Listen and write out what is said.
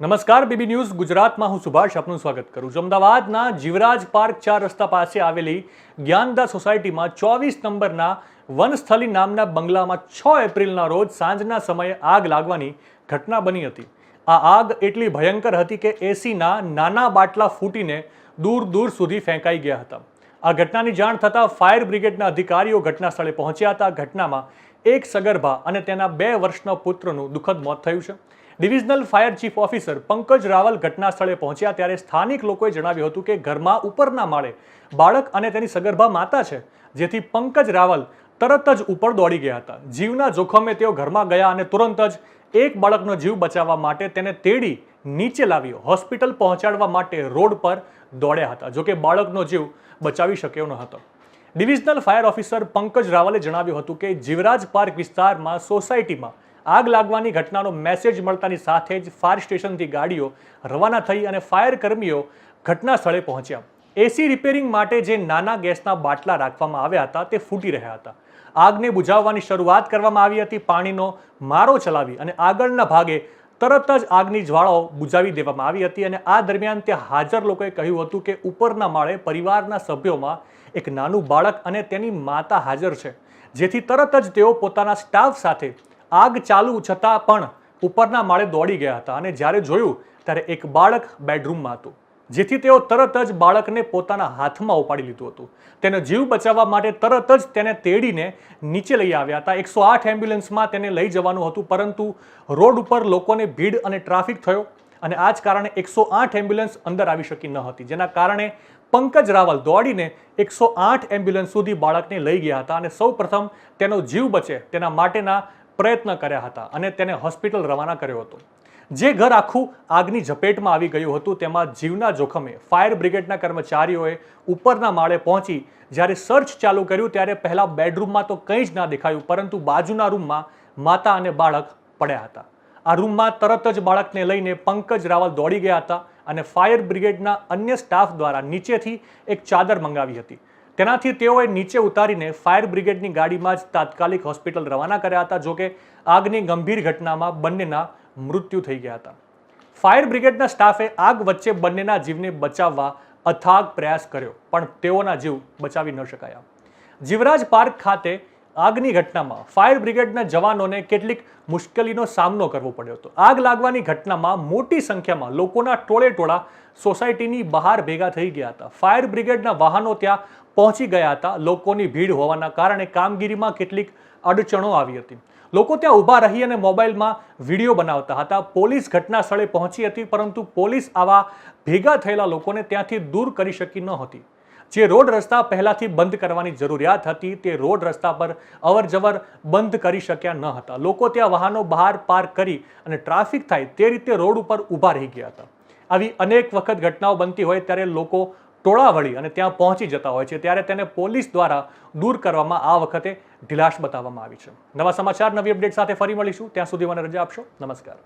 નમસ્કાર, BB news ગુજરાતમાં હું સુભાષ આપનું સ્વાગત કરું છું. અમદાવાદના જીવરાજ પાર્ક ચાર રસ્તા પાસે આવેલી જ્ઞાનદા સોસાયટીમાં ચોવીસ નંબરના વનસ્થલી નામના બંગલામાં છ એપ્રિલના રોજ સાંજના સમયે આગ લાગવાની ઘટના બની હતી. આ આગ એટલી ભયંકર હતી કે એસીના નાના બાટલા ફૂટીને દૂર દૂર સુધી ફેંકાઈ ગયા હતા. આ ઘટનાની જાણ થતાં ફાયર બ્રિગેડના અધિકારીઓ ઘટના સ્થળે પહોંચ્યા હતા. ઘટનામાં એક સગર્ભા અને તેના બે વર્ષના પુત્રનું દુઃખદ મોત થયું છે. Divisional fire chief officer Pankaj Raval ઘટના સ્થળે પહોંચ્યા ત્યારે સ્થાનિક લોકોએ જણાવ્યું હતું કે ઘરમાં ઉપરના માળે બાળક અને તેની સગર્ભા માતા છે, જેથી પંકજ રાવલ તરત જ ઉપર દોડી ગયા હતા. જીવના જોખમે તેઓ ઘરમાં ગયા અને તુરંત જ એક બાળકનો જીવ બચાવવા માટે તેને તેડી નીચે લાવ્યો. હોસ્પિટલ પહોંચાડવા માટે રોડ પર દોડ્યા હતા જોકે બાળકનો જીવ બચાવી શક્યો ન હતો. ડિવિઝનલ ફાયર ઓફિસર પંકજ રાવલે જણાવ્યું હતું કે જીવરાજ પાર્ક વિસ્તારમાં સોસાયટીમાં આગ લાગવાની ઘટનાનો મેસેજ મળતાની સાથે જ ફાયર સ્ટેશનથી ગાડીઓ રવાના થઈ અને ફાયર કર્મીઓ ઘટના સ્થળે પહોંચ્યા. એસી રિપેરિંગ માટે જે નાના ગેસના બાટલા રાખવામાં આવ્યા હતા, તે ફૂટી રહ્યા હતા. આગને બુઝાવવાની શરૂઆત કરવામાં આવી હતી, પાણીનો મારો ચલાવી અને આગળના ભાગે તરત જ આગની જ્વાળાઓ બુઝાવી દેવામાં આવી હતી અને આ દરમિયાન ત્યાં હાજર લોકોએ કહ્યું હતું કે ઉપરના માળે પરિવારના સભ્યોમાં એક નાનું બાળક અને તેની માતા હાજર છે, જેથી તરત જ તેઓ પોતાના સ્ટાફ સાથે આગ ચાલુ છતાં પણ ઉપરના માળે દોડી ગયા હતા અને જ્યારે જોયું ત્યારે એક બાળક બેડરૂમમાં હતું, જેથી તેઓ તરત જ બાળકને પોતાના હાથમાં ઉપાડી લીધું હતું. તેનો જીવ બચાવવા માટે તરત જ તેને તેડીને નીચે લઈ આવ્યા હતા. એકસો આઠ એમ્બ્યુલન્સમાં તેને લઈ જવાનું હતું, પરંતુ રોડ ઉપર લોકોને ભીડ અને ટ્રાફિક થયો અને આ જ કારણે એકસો આઠ એમ્બ્યુલન્સ અંદર આવી શકી ન હતી, જેના કારણે પંકજ રાવલ દોડીને એકસો આઠ એમ્બ્યુલન્સ સુધી બાળકને લઈ ગયા હતા અને સૌ પ્રથમ તેનો જીવ બચે તેના માટેના પ્રયત્ન કર્યા હતા અને તેને હોસ્પિટલ રવાના કર્યો હતો. જે ઘર આખું આગની ઝપેટમાં આવી ગયું હતું, તેમાં જીવના જોખમે ફાયર બ્રિગેડના કર્મચારીઓએ ઉપરના માળે પહોંચી, જ્યારે સર્ચ ચાલુ કર્યું, ત્યારે પહેલા બેડરૂમમાં તો કંઈ જ ના દેખાયું, પરંતુ બાજુના રૂમમાં માતા અને બાળક પડ્યા હતા. આ રૂમમાં તરત જ બાળકને લઈને પંકજ રાવલ દોડી ગયા હતા અને ફાયર બ્રિગેડના અન્ય સ્ટાફ દ્વારા નીચેથી એક ચાદર મંગાવી હતી. તેનાથી તેઓએ નીચે ઉતારીને ફાયર બ્રિગેડની ગાડીમાં જ તાત્કાલિક હોસ્પિટલ રવાના કર્યા હતા, જોકે આગની ગંભીર ઘટનામાં બંનેના મૃત્યુ થઈ ગયા હતા. ફાયર બ્રિગેડના સ્ટાફે આગ વચ્ચે બંનેના જીવને બચાવવા અથાગ પ્રયાસ કર્યો, પણ તેઓના જીવ બચાવી ન શકાયા. જીવરાજ પાર્ક ખાતે આગની ઘટનામાં ફાયર બ્રિગેડના જવાનોને કેટલીક મુશ્કેલીનો સામનો કરવો પડ્યો હતો. આગ લાગવાની ઘટનામાં મોટી સંખ્યામાં લોકોના ટોળે ટોળા સોસાયટીની બહાર ભેગા થઈ ગયા હતા. ફાયર બ્રિગેડના વાહનો ત્યાં પહોંચી ગયા હતા. લોકોની ભીડ હોવાના કારણે કામગીરીમાં કેટલીક અડચણો આવી હતી. લોકો ત્યાં ઊભા રહી અને મોબાઈલમાં વીડિયો બનાવતા હતા. પોલીસ ઘટના સ્થળે પહોંચી હતી, પરંતુ પોલીસ આવા ભેગા થયેલા લોકોને ત્યાંથી દૂર કરી શકી ન હતી. જે રોડ રસ્તા પહેલાથી બંધ કરવાની જરૂરિયાત હતી, તે રોડ રસ્તા પર અવરજવર બંધ કરી શક્યા ન હતા. લોકો ત્યાં વાહનો બહાર પાર્ક કરી અને ટ્રાફિક થાય તે રીતે રોડ ઉપર ઊભા રહી ગયા હતા. આવી અનેક વખત ઘટનાઓ બનતી હોય ત્યારે લોકો ટોળા વળી અને ત્યાં પહોંચી જતા હોય છે. ત્યારે તેને પોલીસ દ્વારા દૂર કરવામાં આ વખતે ઢીલાશ બતાવવામાં આવી છે. નવા સમાચાર, નવી અપડેટ સાથે ફરી મળીશું. ત્યાં સુધી મને રજા આપશો. નમસ્કાર.